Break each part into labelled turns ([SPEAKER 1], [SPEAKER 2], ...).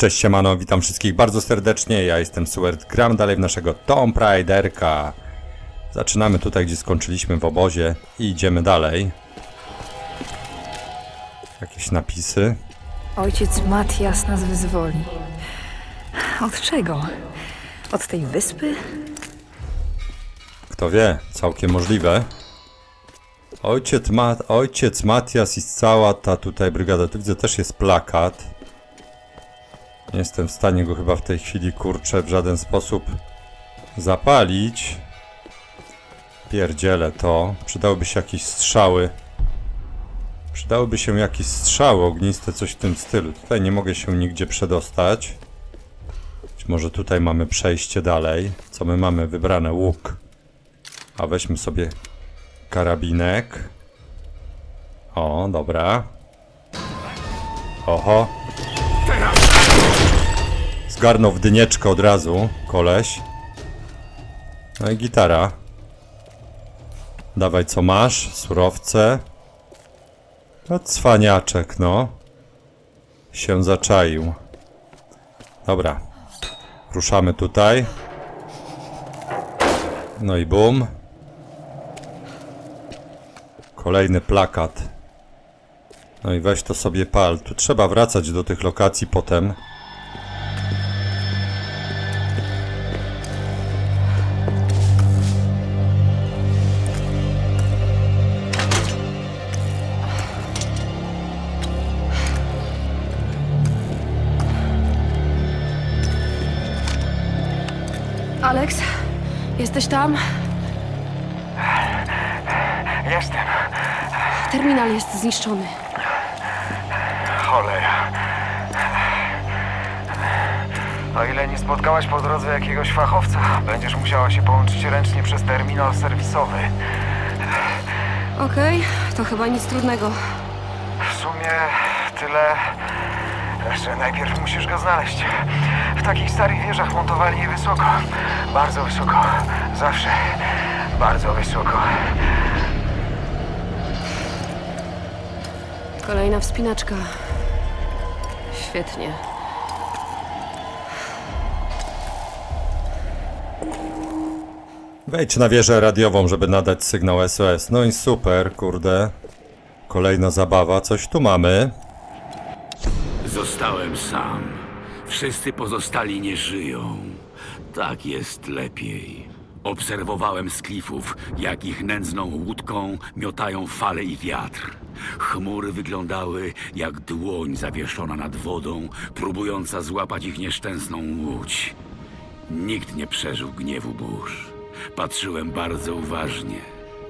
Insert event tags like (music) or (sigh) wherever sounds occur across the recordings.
[SPEAKER 1] Cześć siemano, witam wszystkich bardzo serdecznie, ja jestem Suert, gram dalej w naszego Tomb Raiderka. Zaczynamy tutaj, gdzie skończyliśmy w obozie i idziemy dalej. Jakieś napisy.
[SPEAKER 2] Ojciec Matias nas wyzwoli. Od czego? Od tej wyspy?
[SPEAKER 1] Kto wie, całkiem możliwe. Ojciec, Ma ojciec Matias i cała ta tutaj brygada. Tu widzę też jest plakat. Nie jestem w stanie go chyba w tej chwili kurczę w żaden sposób zapalić. Pierdzielę to. Przydałyby się jakieś strzały. Przydałyby się jakieś strzały ogniste, coś w tym stylu. Tutaj nie mogę się nigdzie przedostać. Być może tutaj mamy przejście dalej. Co my mamy? Wybrane łuk. A weźmy sobie karabinek. O, dobra. Oho. Zgarnął w dynieczkę od razu, koleś. No i gitara. Dawaj co masz, surowce. No cwaniaczek, no. Się zaczaił. Dobra. Ruszamy tutaj. No i bum. Kolejny plakat. No i weź to sobie pal. Tu trzeba wracać do tych lokacji potem.
[SPEAKER 3] Jesteś tam?
[SPEAKER 4] Jestem.
[SPEAKER 3] Terminal jest zniszczony.
[SPEAKER 4] Cholera. O ile nie spotkałaś po drodze jakiegoś fachowca, będziesz musiała się połączyć ręcznie przez terminal serwisowy.
[SPEAKER 3] Okej, to chyba nic trudnego.
[SPEAKER 4] W sumie tyle, że najpierw musisz go znaleźć. W takich starych wieżach montowali je wysoko. Bardzo wysoko. Zawsze bardzo wysoko.
[SPEAKER 3] Kolejna wspinaczka. Świetnie.
[SPEAKER 1] Wejdź na wieżę radiową, żeby nadać sygnał SOS. No i super, kurde. Kolejna zabawa. Coś tu mamy.
[SPEAKER 5] Zostałem sam. Wszyscy pozostali nie żyją. Tak jest lepiej. Obserwowałem z klifów, jak ich nędzną łódką miotają fale i wiatr. Chmury wyglądały jak dłoń zawieszona nad wodą, próbująca złapać ich nieszczęsną łódź. Nikt nie przeżył gniewu burz. Patrzyłem bardzo uważnie.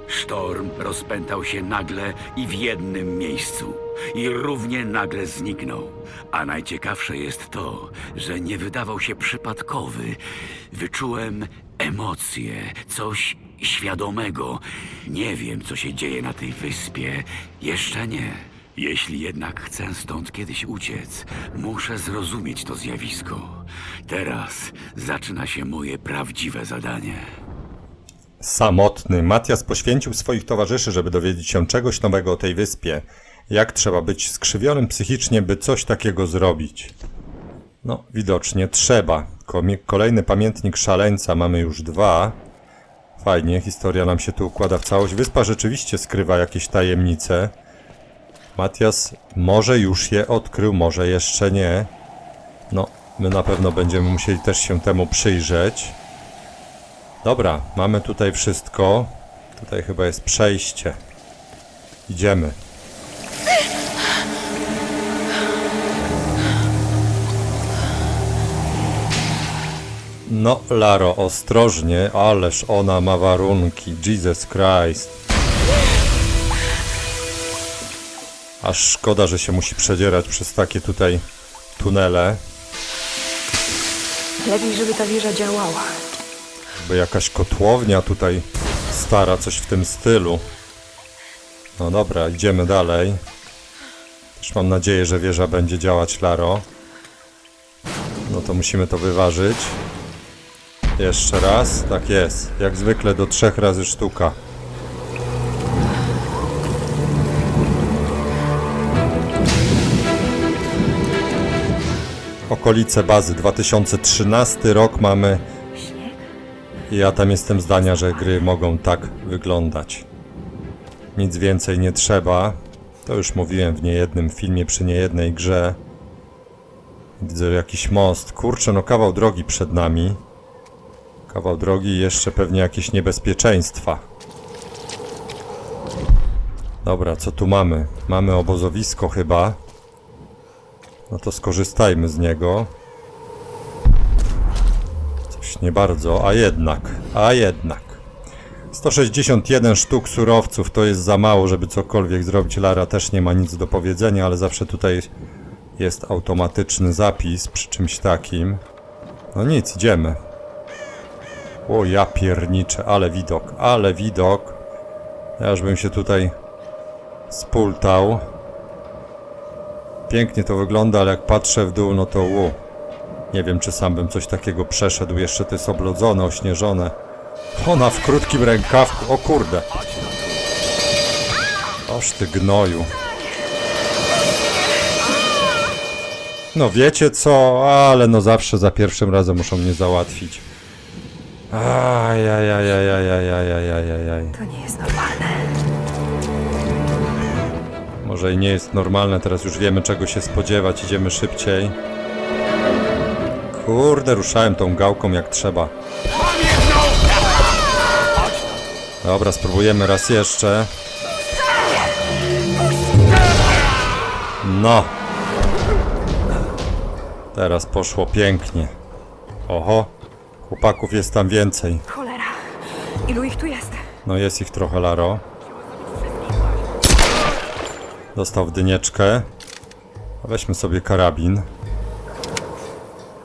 [SPEAKER 5] Sztorm rozpętał się nagle i w jednym miejscu. I równie nagle zniknął. A najciekawsze jest to, że nie wydawał się przypadkowy. Wyczułem emocje, coś świadomego. Nie wiem, co się dzieje na tej wyspie. Jeszcze nie. Jeśli jednak chcę stąd kiedyś uciec, muszę zrozumieć to zjawisko. Teraz zaczyna się moje prawdziwe zadanie.
[SPEAKER 1] Samotny. Matias poświęcił swoich towarzyszy, żeby dowiedzieć się czegoś nowego o tej wyspie. Jak trzeba być skrzywionym psychicznie, by coś takiego zrobić? No, widocznie trzeba. Kolejny pamiętnik szaleńca, mamy już dwa. Fajnie, historia nam się tu układa w całość. Wyspa rzeczywiście skrywa jakieś tajemnice. Matias może już je odkrył, może jeszcze nie. No, my na pewno będziemy musieli też się temu przyjrzeć. Dobra, mamy tutaj wszystko. Tutaj chyba jest przejście. Idziemy. No, Laro, ostrożnie, ależ ona ma warunki. Jesus Christ. Aż szkoda, że się musi przedzierać przez takie tutaj tunele.
[SPEAKER 2] Lepiej, żeby ta wieża działała.
[SPEAKER 1] By jakaś kotłownia tutaj stara, coś w tym stylu. No dobra, idziemy dalej. Też mam nadzieję, że wieża będzie działać, Laro. No to musimy to wyważyć. Jeszcze raz. Tak jest. Jak zwykle do trzech razy sztuka. okolice bazy. 2013 rok mamy. Ja tam jestem zdania, że gry mogą tak wyglądać. Nic więcej nie trzeba. To już mówiłem w niejednym filmie, przy niejednej grze. Widzę jakiś most. Kurczę, no kawał drogi przed nami. Kawał drogi i jeszcze pewnie jakieś niebezpieczeństwa. Dobra, co tu mamy? Mamy obozowisko chyba. No to skorzystajmy z niego. Coś nie bardzo, a jednak, a jednak. 161 sztuk surowców to jest za mało, żeby cokolwiek zrobić. Lara też nie ma nic do powiedzenia, ale zawsze tutaj jest automatyczny zapis przy czymś takim. No nic, idziemy. O ja pierniczę, ale widok, ale widok. Ja już bym się tutaj spultał. Pięknie to wygląda, ale jak patrzę w dół, no to ło. Nie wiem, czy sam bym coś takiego przeszedł. Jeszcze to jest oblodzone, ośnieżone. Ona w krótkim rękawku. O kurde. Oż ty gnoju. No wiecie co, ale no zawsze za pierwszym razem muszą mnie załatwić. Ajajajajajajajajajajajaj.
[SPEAKER 2] To nie jest normalne.
[SPEAKER 1] Może i nie jest normalne, teraz już wiemy czego się spodziewać, idziemy szybciej. Kurde, ruszałem tą gałką jak trzeba. Dobra, spróbujemy raz jeszcze. No. Teraz poszło pięknie. Oho, chłopaków jest tam więcej.
[SPEAKER 2] Cholera. Ilu ich tu jest?
[SPEAKER 1] No jest ich trochę, Laro. Dostał w dynieczkę. Weźmy sobie karabin.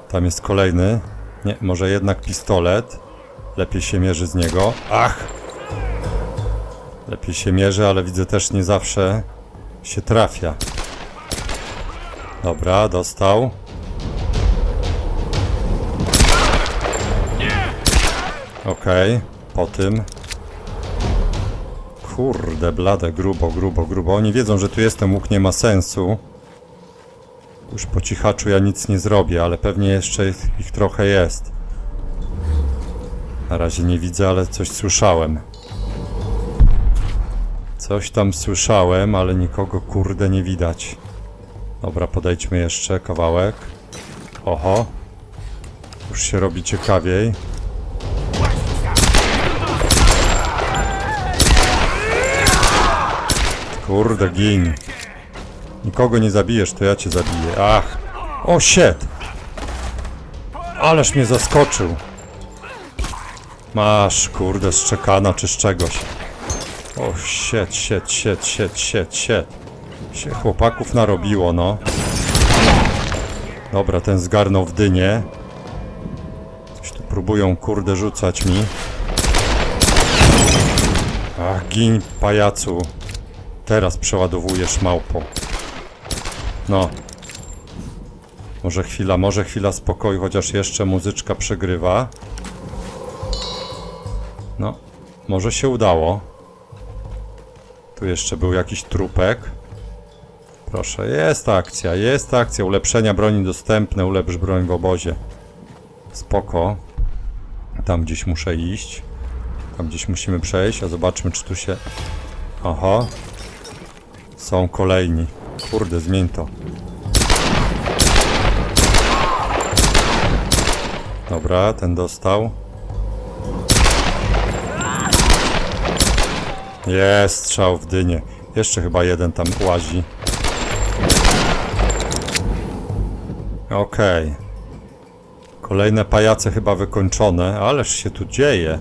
[SPEAKER 1] Tam jest kolejny. Nie, może jednak pistolet. Lepiej się mierzy z niego. Ach! Lepiej się mierzy, ale widzę też nie zawsze się trafia. Dobra, dostał. Okej, po tym. Kurde, blade, grubo, grubo, grubo. Oni wiedzą, że tu jestem, łuk nie ma sensu. Już po cichaczu ja nic nie zrobię, ale pewnie jeszcze ich, ich trochę jest. Na razie nie widzę, ale coś słyszałem. Coś tam słyszałem, ale nikogo kurde nie widać. Dobra, podejdźmy jeszcze kawałek. Oho. Już się robi ciekawiej. Kurde, gin. Nikogo nie zabijesz, to ja cię zabiję. Ach. O, shit. Ależ mnie zaskoczył. Masz, kurde, z czekana czy z czegoś. O, shit, shit, shit, shit, shit, shit. Się chłopaków narobiło, no. Dobra, ten zgarnął w dynię. Coś tu próbują, kurde, rzucać mi. Ach, gin, pajacu. Teraz przeładowujesz małpo. No. Może chwila, może chwila spokoju, chociaż jeszcze muzyczka przegrywa. No, może się udało. Tu jeszcze był jakiś trupek. Proszę, jest akcja, jest akcja. Ulepszenia broni dostępne, ulepsz broń w obozie. Spoko. Tam gdzieś muszę iść. Tam gdzieś musimy przejść, a zobaczmy, czy tu się... Aha. Są kolejni. Kurde, zmień to. Dobra, ten dostał. Jest strzał w dynię. Jeszcze chyba jeden tam łazi. Okej. Kolejne pajace chyba wykończone, ależ się tu dzieje.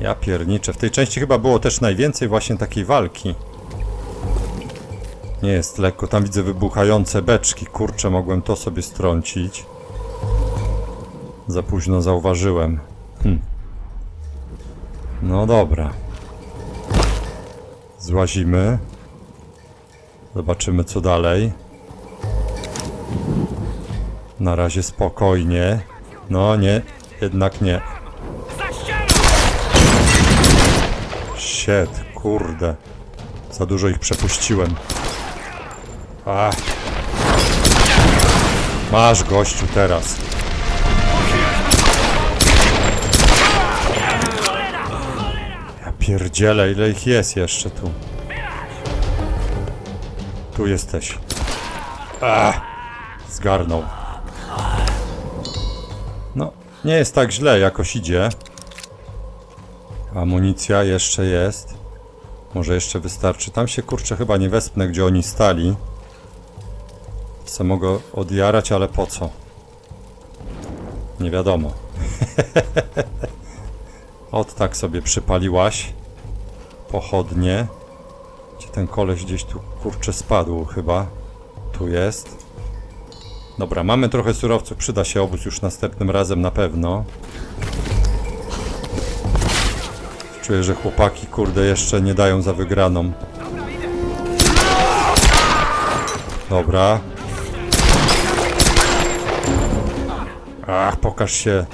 [SPEAKER 1] Ja pierniczę. W tej części chyba było też najwięcej właśnie takiej walki. Nie jest lekko. Tam widzę wybuchające beczki. Kurczę, mogłem to sobie strącić. Za późno zauważyłem. Hm. No dobra. Złazimy. Zobaczymy co dalej. Na razie spokojnie. No nie, jednak nie. Shit, kurde. Za dużo ich przepuściłem. A. Masz gościu teraz. Ja pierdzielę, ile ich jest jeszcze tu. Tu jesteś. Ach, zgarnął. No, nie jest tak źle, jakoś idzie. Amunicja jeszcze jest. Może jeszcze wystarczy. Tam się kurczę chyba nie wespnę, gdzie oni stali. Se mogę odjarać, ale po co? Nie wiadomo. (laughs) Od tak sobie przypaliłaś. Pochodnie. Gdzie ten koleś gdzieś tu kurczę spadł chyba. Tu jest. Dobra, mamy trochę surowców. Przyda się obóz już następnym razem na pewno. Czuję, że chłopaki kurde jeszcze nie dają za wygraną. Dobra. Ach, pokaż się.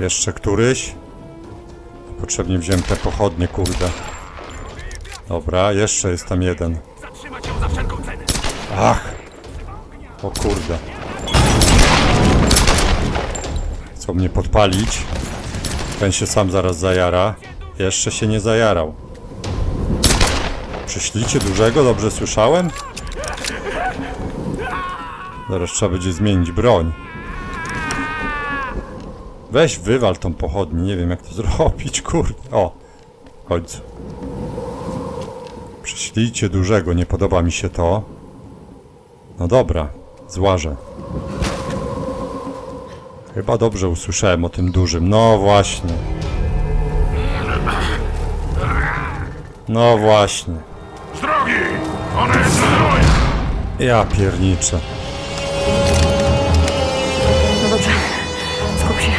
[SPEAKER 1] Jeszcze któryś? Potrzebnie wziąłem te pochodnie, kurde. Dobra, jeszcze jest tam jeden. Ach! O kurde. Chcą mnie podpalić. Ten się sam zaraz zajara. Jeszcze się nie zajarał. Przyślicie dużego, dobrze słyszałem? Zaraz trzeba będzie zmienić broń. Weź wywal tą pochodnię, nie wiem jak to (laughs) zrobić, kurde. O, w końcu. Przyślijcie dużego, nie podoba mi się to. No dobra, złażę. Chyba dobrze usłyszałem o tym dużym. No właśnie. No właśnie.
[SPEAKER 5] Ona jest!
[SPEAKER 1] Ja pierniczę.
[SPEAKER 2] No dobrze. Skup się.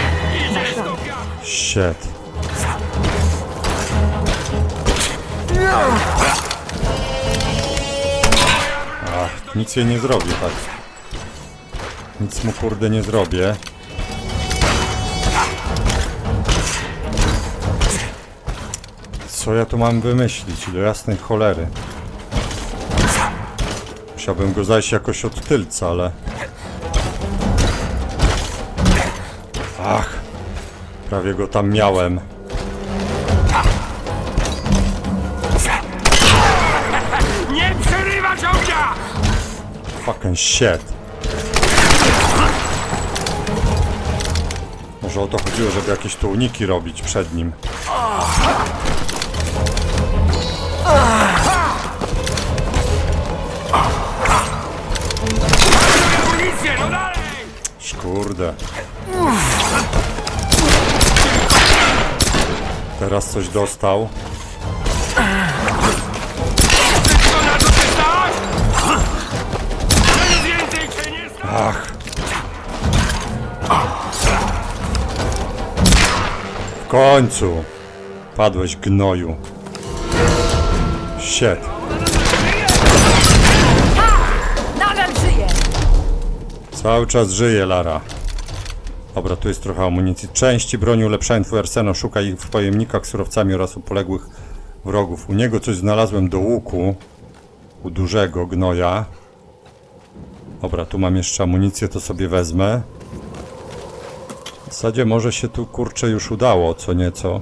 [SPEAKER 2] Dasz radę.
[SPEAKER 1] Shit. Ach, nic jej nie zrobię, tak. Nic mu kurde nie zrobię. Co ja tu mam wymyślić? Do jasnej cholery. Musiałbym go zajść jakoś od tylca, ale... Ach, prawie go tam miałem.
[SPEAKER 5] Nie przerywać ognia!
[SPEAKER 1] Fucking shit. Może o to chodziło, żeby jakieś tu uniki robić przed nim. Kurde. Teraz coś dostał. Ach. W końcu. Padłeś gnoju. Shit. Cały czas żyje, Lara. Dobra, tu jest trochę amunicji. Części broni ulepszają twój arsenał. Szukaj ich w pojemnikach surowcami oraz u poległych wrogów. U niego coś znalazłem do łuku. U dużego gnoja. Dobra, tu mam jeszcze amunicję, to sobie wezmę. W zasadzie może się tu kurczę już udało, co nieco.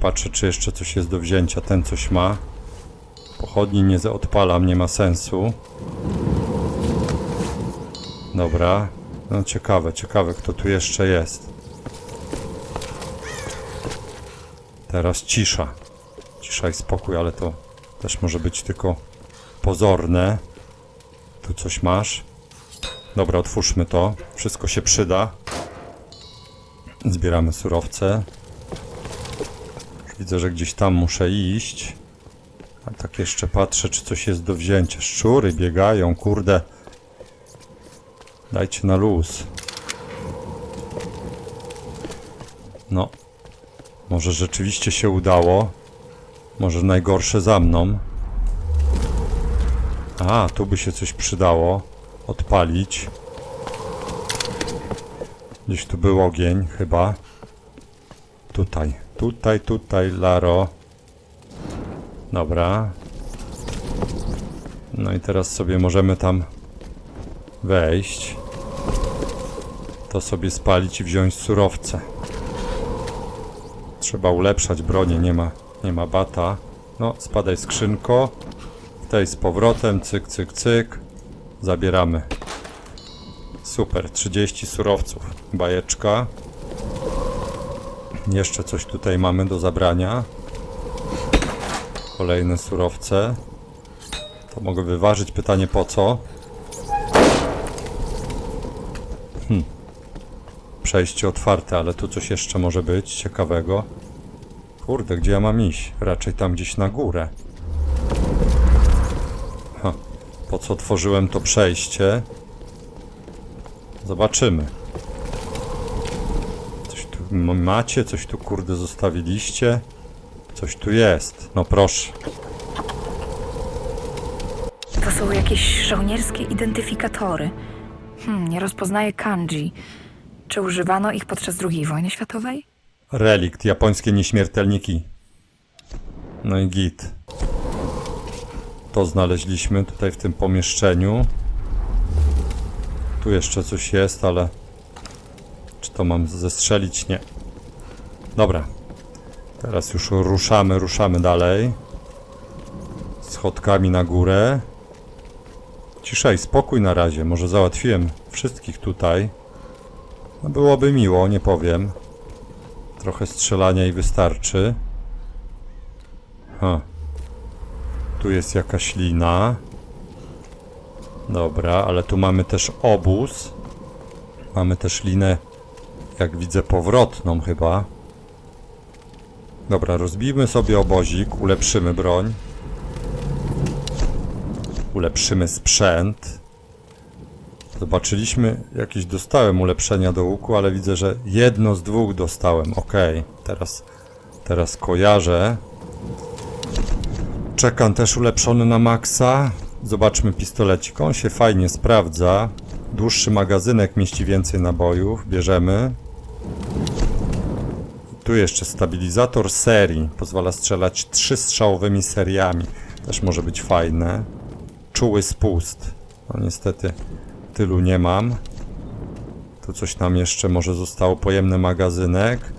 [SPEAKER 1] Patrzę, czy jeszcze coś jest do wzięcia. Ten coś ma. Pochodni nie odpalam, nie ma sensu. Dobra. No ciekawe, ciekawe kto tu jeszcze jest. Teraz cisza. Cisza i spokój, ale to też może być tylko pozorne. Tu coś masz. Dobra, otwórzmy to. Wszystko się przyda. Zbieramy surowce. Widzę, że gdzieś tam muszę iść. A tak jeszcze patrzę, czy coś jest do wzięcia. Szczury biegają, kurde. Dajcie na luz. No. Może rzeczywiście się udało. Może najgorsze za mną. A, tu by się coś przydało. Odpalić. Gdzieś tu był ogień, chyba. Tutaj, tutaj, tutaj, Laro. Dobra. No i teraz sobie możemy tam wejść. To sobie spalić i wziąć surowce. Trzeba ulepszać bronię, nie ma, nie ma bata. No, spadaj skrzynko. Tej z powrotem, cyk, cyk, cyk. Zabieramy. Super, 30 surowców. Bajeczka. Jeszcze coś tutaj mamy do zabrania. Kolejne surowce. To mogę wyważyć. Pytanie po co? Hmm. Przejście otwarte, ale tu coś jeszcze może być ciekawego. Kurde, gdzie ja mam iść? Raczej tam gdzieś na górę. Ha. Po co otworzyłem to przejście? Zobaczymy. Coś tu macie? Coś tu kurde zostawiliście? Coś tu jest. No proszę.
[SPEAKER 2] To są jakieś żołnierskie identyfikatory. Hmm, nie rozpoznaję kanji. Czy używano ich podczas II wojny światowej?
[SPEAKER 1] Relikt, japońskie nieśmiertelniki. No i git. To znaleźliśmy tutaj w tym pomieszczeniu. Tu jeszcze coś jest, ale... Czy to mam zestrzelić? Nie. Dobra. Teraz już ruszamy, ruszamy dalej. Schodkami na górę. Cisza i spokój na razie. Może załatwiłem wszystkich tutaj. No byłoby miło, nie powiem. Trochę strzelania i wystarczy. Ha. Tu jest jakaś lina. Dobra, ale tu mamy też obóz. Mamy też linę, jak widzę, powrotną chyba. Dobra, rozbijmy sobie obozik, ulepszymy broń. Ulepszymy sprzęt. Zobaczyliśmy, jakieś dostałem ulepszenia do łuku, ale widzę, że jedno z dwóch dostałem. Ok, teraz, teraz kojarzę. Czekam też ulepszony na maksa. Zobaczmy pistolecik. On się fajnie sprawdza. Dłuższy magazynek mieści więcej nabojów. Bierzemy. Tu jeszcze stabilizator serii. Pozwala strzelać trzy strzałowymi seriami. Też może być fajne. Czuły spust. No niestety tylu nie mam. Tu coś nam jeszcze może zostało. Pojemny magazynek.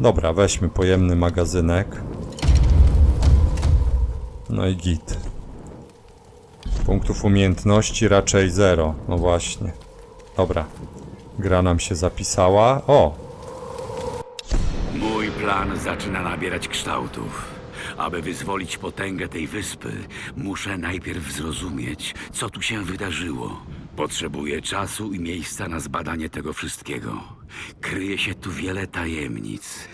[SPEAKER 1] Dobra, weźmy pojemny magazynek. No i git. Punktów umiejętności raczej zero. No właśnie. Dobra. Gra nam się zapisała. O!
[SPEAKER 5] Mój plan zaczyna nabierać kształtów. Aby wyzwolić potęgę tej wyspy, muszę najpierw zrozumieć, co tu się wydarzyło. Potrzebuję czasu i miejsca na zbadanie tego wszystkiego. Kryje się tu wiele tajemnic,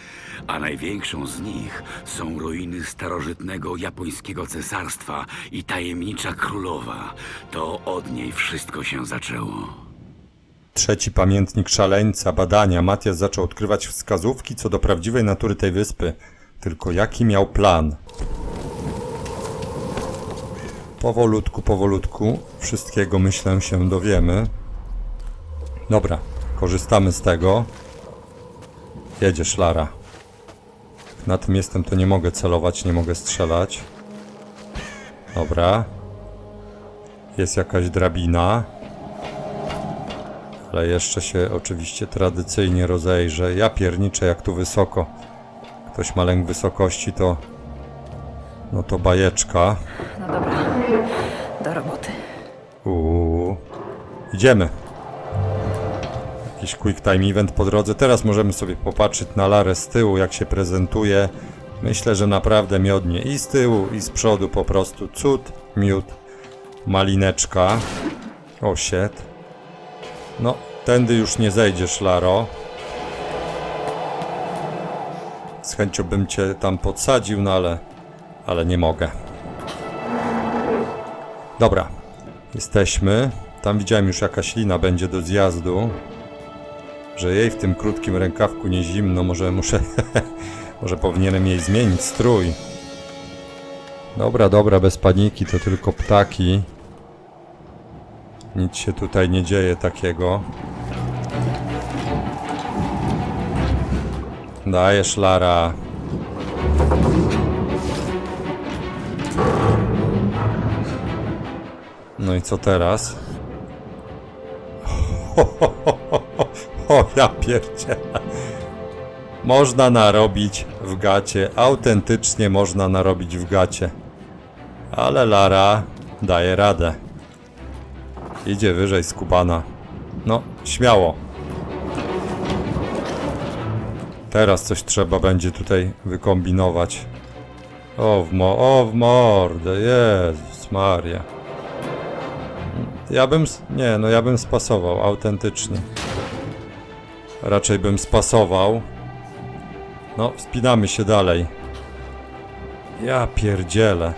[SPEAKER 5] a największą z nich są ruiny starożytnego japońskiego cesarstwa i tajemnicza królowa. To od niej wszystko się zaczęło.
[SPEAKER 1] Trzeci pamiętnik szaleńca, badania. Matias zaczął odkrywać wskazówki co do prawdziwej natury tej wyspy. Tylko jaki miał plan? Powolutku, powolutku. Wszystkiego myślę się dowiemy. Dobra, korzystamy z tego. Jedziesz, Lara. Na tym jestem, to nie mogę celować, nie mogę strzelać. Dobra. Jest jakaś drabina. Ale jeszcze się oczywiście tradycyjnie rozejrzę. Ja pierniczę jak tu wysoko. Ktoś ma lęk wysokości, to... No to bajeczka.
[SPEAKER 2] No dobra, do roboty.
[SPEAKER 1] Uuu. Idziemy. Jakiś quick time event po drodze. Teraz możemy sobie popatrzeć na Larę z tyłu, jak się prezentuje. Myślę, że naprawdę miodnie. I z tyłu, i z przodu po prostu. Cud, miód, malineczka. O, shit. No, tędy już nie zejdziesz, Laro. Z chęcią bym cię tam podsadził, no ale... Ale nie mogę. Dobra, jesteśmy. Tam widziałem już jakaś lina będzie do zjazdu. Że jej w tym krótkim rękawku nie zimno, może muszę... (laughs) może powinienem jej zmienić strój. Dobra, dobra, bez paniki, to tylko ptaki. Nic się tutaj nie dzieje takiego. Dajesz, Lara. No i co teraz? (laughs) O, ja pierdzielę. Można narobić w gacie. Autentycznie można narobić w gacie. Ale Lara daje radę. Idzie wyżej skubana. No, śmiało. Teraz coś trzeba będzie tutaj wykombinować. O w, mo o, w mordę, Jezus Maria. Ja bym, nie no ja bym spasował, autentycznie. Raczej bym spasował. No, wspinamy się dalej. Ja pierdzielę.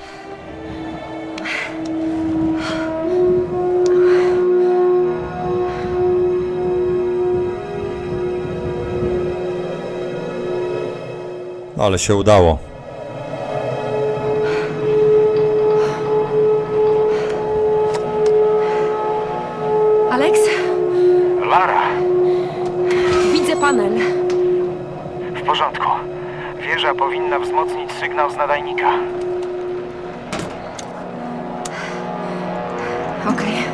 [SPEAKER 1] No ale się udało.
[SPEAKER 4] Wieża powinna wzmocnić sygnał z nadajnika.
[SPEAKER 3] Okej.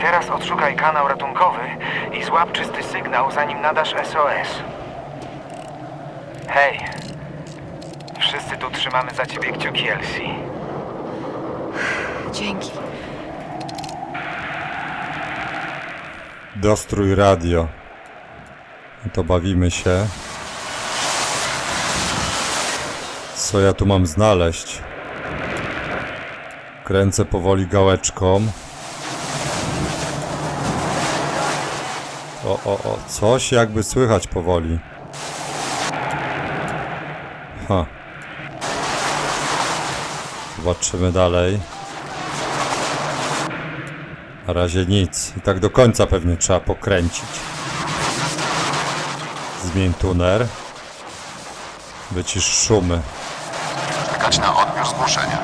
[SPEAKER 4] Teraz odszukaj kanał ratunkowy i złap czysty sygnał, zanim nadasz SOS. Hej, wszyscy tu trzymamy za ciebie kciuki, Elsie.
[SPEAKER 3] Dzięki.
[SPEAKER 1] Dostrój radio. No to bawimy się. Co ja tu mam znaleźć? Kręcę powoli gałeczką. O, o, o, coś jakby słychać powoli. Ha. Zobaczymy dalej. Na razie nic. I tak do końca pewnie trzeba pokręcić. Zmień tuner. Wycisz szumy.
[SPEAKER 6] Na odbiór zgłoszenia.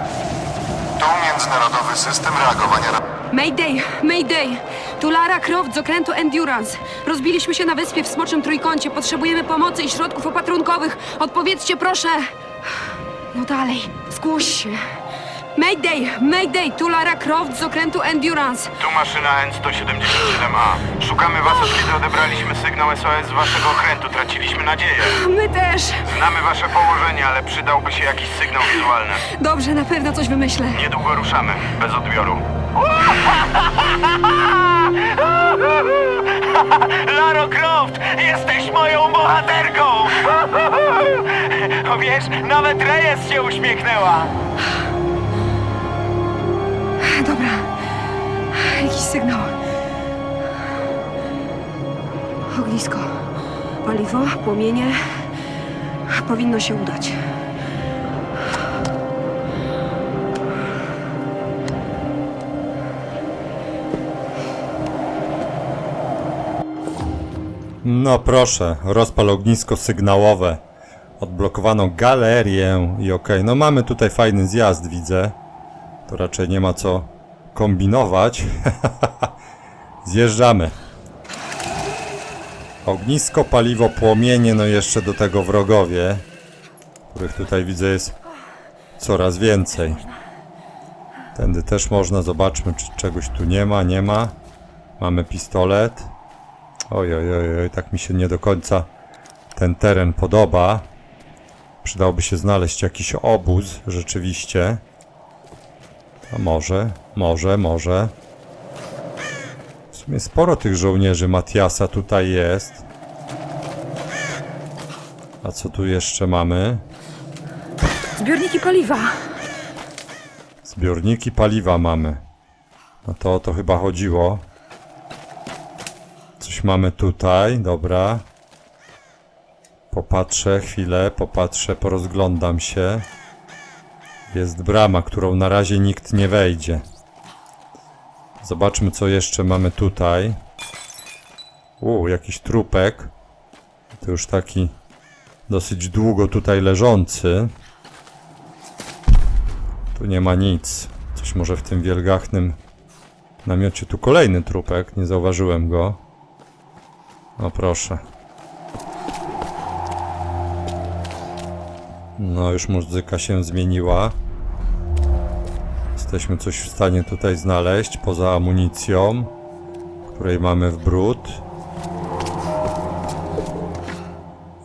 [SPEAKER 6] Tu międzynarodowy system reagowania
[SPEAKER 3] Mayday, Mayday! Tu Lara Croft z okrętu Endurance. Rozbiliśmy się na wyspie w Smoczym Trójkącie. Potrzebujemy pomocy i środków opatrunkowych. Odpowiedzcie proszę. No dalej, zgłoś się. Mayday, Mayday! Tu Lara Croft z okrętu Endurance.
[SPEAKER 4] Tu maszyna N-177A. Szukamy was, od kiedy odebraliśmy sygnał SOS z waszego okrętu. Traciliśmy nadzieję.
[SPEAKER 3] My też.
[SPEAKER 4] Znamy wasze położenie, ale przydałby się jakiś sygnał wizualny.
[SPEAKER 3] Dobrze, na pewno coś wymyślę.
[SPEAKER 4] Niedługo ruszamy, bez odbioru. (laughs) Laro Croft, jesteś moją bohaterką! (laughs) Wiesz, nawet Reyes się uśmiechnęła.
[SPEAKER 3] Dobra. Jakiś sygnał. Ognisko. Paliwo, płomienie. Powinno się udać.
[SPEAKER 1] No proszę, rozpal ognisko sygnałowe. Odblokowano galerię i okej. No mamy tutaj fajny zjazd, widzę. To raczej nie ma co kombinować. (laughs) Zjeżdżamy. Ognisko, paliwo, płomienie, no jeszcze do tego wrogowie, których tutaj widzę jest coraz więcej. Tędy też można, zobaczmy czy czegoś tu nie ma, nie ma. Mamy pistolet. Oj, oj, oj, oj, tak mi się nie do końca ten teren podoba. Przydałoby się znaleźć jakiś obóz, rzeczywiście. A może, może, może. W sumie sporo tych żołnierzy Matiasa tutaj jest. A co tu jeszcze mamy?
[SPEAKER 2] Zbiorniki paliwa.
[SPEAKER 1] Zbiorniki paliwa mamy. No to o to chyba chodziło. Coś mamy tutaj, dobra. Popatrzę chwilę, popatrzę, porozglądam się. Jest brama, którą na razie nikt nie wejdzie. Zobaczmy, co jeszcze mamy tutaj. U, jakiś trupek. To już taki dosyć długo tutaj leżący. Tu nie ma nic. Coś może w tym wielgachnym namiocie. Tu kolejny trupek, nie zauważyłem go. No proszę. No już muzyka się zmieniła. Jesteśmy coś w stanie tutaj znaleźć poza amunicją, której mamy w brud.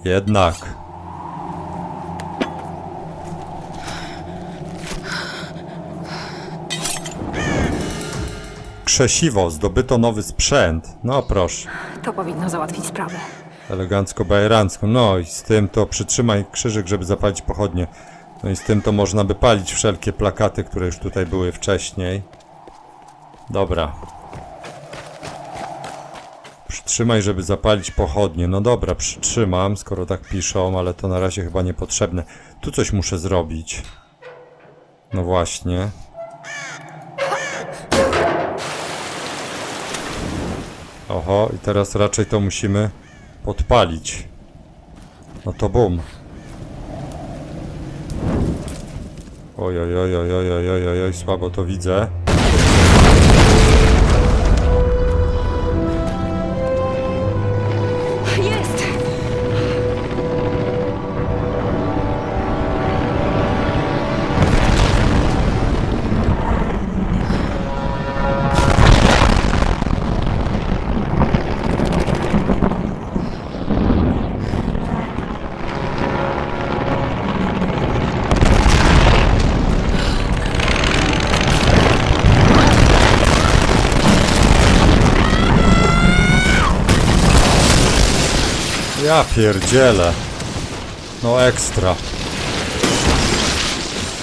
[SPEAKER 1] Jednak. Krzesiwo, zdobyto nowy sprzęt. No proszę.
[SPEAKER 2] To powinno załatwić sprawę.
[SPEAKER 1] Elegancko, bajerancko. No i z tym to przytrzymaj krzyżyk, żeby zapalić pochodnie. No i z tym to można by palić wszelkie plakaty, które już tutaj były wcześniej. Dobra. Przytrzymaj, żeby zapalić pochodnie. No dobra, przytrzymam, skoro tak piszą, ale to na razie chyba niepotrzebne. Tu coś muszę zrobić. No właśnie. Oho, i teraz raczej to musimy podpalić. No to bum. Oj, oj, oj, oj, oj, oj, oj, oj, słabo to widzę. Ja pierdzielę. No ekstra.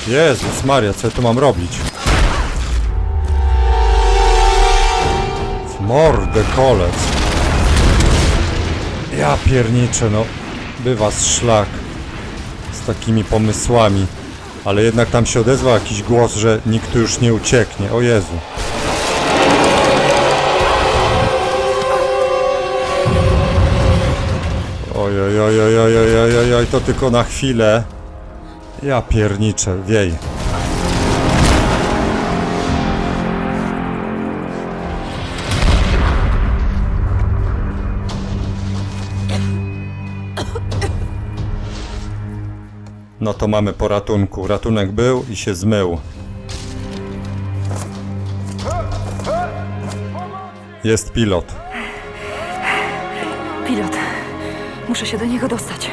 [SPEAKER 1] Jezus Maria, co ja tu mam robić? W mordę kolec. Ja pierniczę, no. Bywa z szlak. Z takimi pomysłami. Ale jednak tam się odezwał jakiś głos, że nikt tu już nie ucieknie. O Jezu. Ojej, ojej, ojej, ojej, ojej, to tylko na chwilę. Ja pierniczę, wiej. No to mamy po ratunku. Ratunek był i się zmył. Jest pilot.
[SPEAKER 2] Pilot. Muszę się do niego dostać.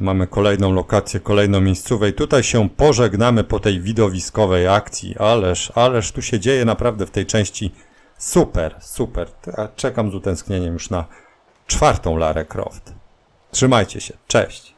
[SPEAKER 1] Mamy kolejną lokację, kolejną miejscówę i tutaj się pożegnamy po tej widowiskowej akcji. Ależ, ależ tu się dzieje naprawdę w tej części super, super. Czekam z utęsknieniem już na czwartą Larę Croft. Trzymajcie się, cześć.